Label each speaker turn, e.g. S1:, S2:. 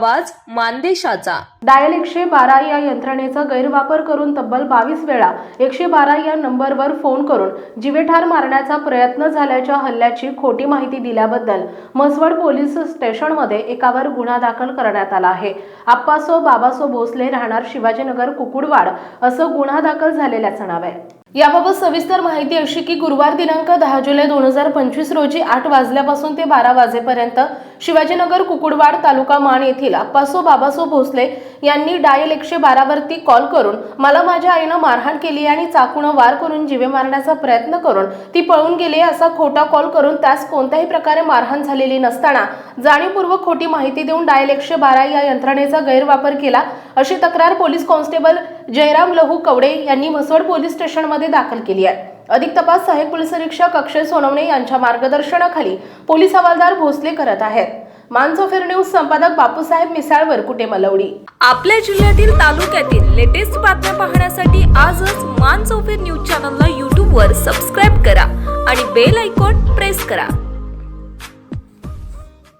S1: आवाज मानदेशाचा.
S2: डायल एकशे बारा या यंत्रणेचा गैरवापर करून तब्बल बावीस वेळा एकशे बारा या नंबरवर फोन करून जीवेठार मारण्याचा प्रयत्न झाल्याच्या हल्ल्याची खोटी माहिती दिल्याबद्दल म्हसवड पोलीस स्टेशनमध्ये एकावर गुन्हा दाखल करण्यात आला आहे. आप्पासो बाबासो भोसले राहणार शिवाजीनगर कुकुडवाड असं गुन्हा दाखल झालेल्याचं नाव आहे. याबाबत सविस्तर माहिती अशी की गुरुवार दिनांक दहा जुलै दोन हजार पंचवीस रोजी आठ वाजल्यापासून ते बारा वाजेपर्यंत शिवाजीनगर कुकुडवाड तालुका मान येथील अप्पासो बाबासो भोसले यांनी डायल एकशे बारावरती कॉल करून मला माझ्या आईनं मारहाण केली आणि चाकूनं वार करून जीवे मारण्याचा प्रयत्न करून ती पळून गेली असा खोटा कॉल करून त्यास कोणत्याही प्रकारे मारहाण झालेली नसताना जाणीवपूर्वक खोटी माहिती देऊन डायल एकशे बारा या यंत्रणेचा गैरवापर केला. अशी तक्रार पोलीस कॉन्स्टेबल जयराम लहू कवडे यांनी म्हसवड पोलीस स्टेशनमध्ये दाखल केली आहे. अधिक तपास सहाय्यक पोलीस निरीक्षक अक्षय सोनवणे यांच्या मार्गदर्शनाखाली पोलीस हवालदार भोसले करत आहेत. मानसोफेर न्यूज संपादक बापूसाहेब मिसाळवर वरकुटे मलवडी?
S1: आपल्या जिल्ह्यातील तालुक्यातील लेटेस्ट बातम्या पाहण्यासाठी आजच मानसोफेर न्यूज चॅनलला यूट्यूबवर सबस्क्राईब करा आणि बेल आयकॉन प्रेस करा.